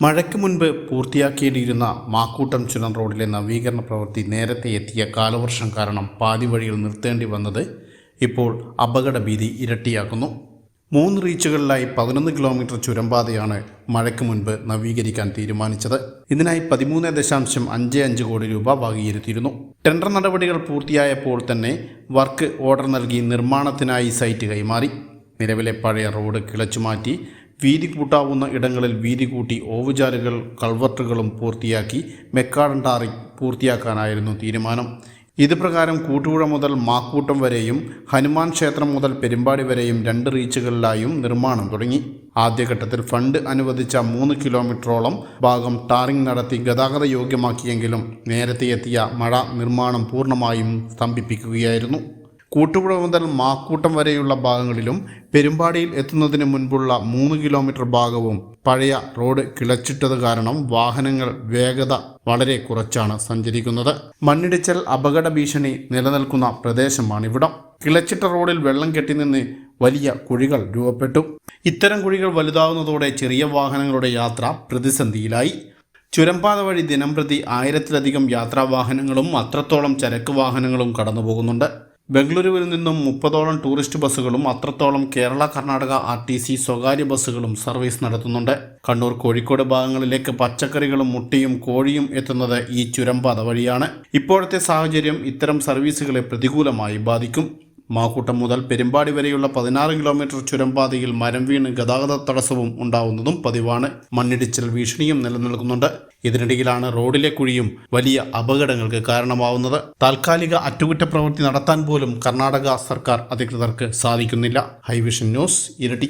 മഴയ്ക്ക് മുൻപ് പൂർത്തിയാക്കിയിരുന്ന മാക്കൂട്ടം ചുരം റോഡിലെ നവീകരണ പ്രവൃത്തി നേരത്തെ എത്തിയ കാലവർഷം കാരണം പാതി വഴിയിൽ നിർത്തേണ്ടി വന്നത് ഇപ്പോൾ അപകട ഭീതി ഇരട്ടിയാക്കുന്നു. മൂന്ന് റീച്ചുകളിലായി പതിനൊന്ന് കിലോമീറ്റർ ചുരംപാതയാണ് മഴയ്ക്ക് മുൻപ് നവീകരിക്കാൻ തീരുമാനിച്ചത്. ഇതിനായി പതിമൂന്ന് ദശാംശം അഞ്ച് അഞ്ച് കോടി രൂപ വകയിരുത്തിയിരുന്നു. ടെൻഡർ നടപടികൾ പൂർത്തിയായപ്പോൾ തന്നെ വർക്ക് ഓർഡർ നൽകി നിർമ്മാണത്തിനായി സൈറ്റ് കൈമാറി. നിലവിലെ പഴയ റോഡ് കിളച്ചുമാറ്റി വീതി കൂട്ടാവുന്ന ഇടങ്ങളിൽ വീതി കൂട്ടി ഓവുചാലുകൾ കൾവർട്ടുകളും പൂർത്തിയാക്കി മെക്കാടൻ ടാറി പൂർത്തിയാക്കാനായിരുന്നു തീരുമാനം. ഇത് പ്രകാരം കൂട്ടുപുഴ മുതൽ മാക്കൂട്ടം വരെയും ഹനുമാൻ ക്ഷേത്രം മുതൽ പെരുമ്പാടി വരെയും രണ്ട് റീച്ചുകളിലായും നിർമ്മാണം തുടങ്ങി. ആദ്യഘട്ടത്തിൽ ഫണ്ട് അനുവദിച്ച മൂന്ന് കിലോമീറ്ററോളം ഭാഗം ടാറിംഗ് നടത്തി ഗതാഗത യോഗ്യമാക്കിയെങ്കിലും നേരത്തെ എത്തിയ മഴ നിർമ്മാണം പൂർണമായും സ്തംഭിപ്പിക്കുകയായിരുന്നു. കൂട്ടുപുഴ മുതൽ മാക്കൂട്ടം വരെയുള്ള ഭാഗങ്ങളിലും പെരുമ്പാടിയിൽ എത്തുന്നതിന് മുൻപുള്ള മൂന്ന് കിലോമീറ്റർ ഭാഗവും പഴയ റോഡ് കിളച്ചിട്ടത് കാരണം വാഹനങ്ങൾ വേഗത വളരെ കുറച്ചാണ് സഞ്ചരിക്കുന്നത്. മണ്ണിടിച്ചൽ അപകട ഭീഷണി നിലനിൽക്കുന്ന പ്രദേശമാണിവിടം. കിളച്ചിട്ട റോഡിൽ വെള്ളം കെട്ടിനിന്ന് വലിയ കുഴികൾ രൂപപ്പെട്ടു. ഇത്തരം കുഴികൾ വലുതാവുന്നതോടെ ചെറിയ വാഹനങ്ങളുടെ യാത്ര പ്രതിസന്ധിയിലായി. ചുരംപാത വഴി ദിനംപ്രതി ആയിരത്തിലധികം യാത്രാവാഹനങ്ങളും അത്രത്തോളം ചരക്ക് വാഹനങ്ങളും കടന്നു പോകുന്നുണ്ട് ബംഗളൂരുവിൽ നിന്നും മുപ്പതോളം ടൂറിസ്റ്റ് ബസ്സുകളും അത്രത്തോളം Kerala Karnataka R T C സ്വകാര്യ ബസ്സുകളും സർവീസ് നടത്തുന്നുണ്ട്. കണ്ണൂർ കോഴിക്കോട് ഭാഗങ്ങളിലേക്ക് പച്ചക്കറികളും മുട്ടയും കോഴിയും എത്തുന്നത് ഈ ചുരംപാത വഴിയാണ്. ഇപ്പോഴത്തെ സാഹചര്യം ഇത്തരം സർവീസുകളെ പ്രതികൂലമായി ബാധിക്കും. മാക്കൂട്ടം മുതൽ പെരുമ്പാടി വരെയുള്ള പതിനാറ് കിലോമീറ്റർ ചുരംപാതയിൽ മരം വീണ് ഗതാഗത തടസ്സവും ഉണ്ടാവുന്നതും പതിവാണ്. മണ്ണിടിച്ചൽ ഭീഷണിയും നിലനിൽക്കുന്നുണ്ട്. ഇതിനിടയിലാണ് റോഡിലെ കുഴിയും വലിയ അപകടങ്ങൾക്ക് കാരണമാവുന്നത്. താൽക്കാലിക അറ്റകുറ്റപ്രവൃത്തി നടത്താൻ പോലും കർണാടക സർക്കാർ അധികൃതർക്ക് സാധിക്കുന്നില്ല. ഹൈവിഷൻ ന്യൂസ് ഇരട്ടി.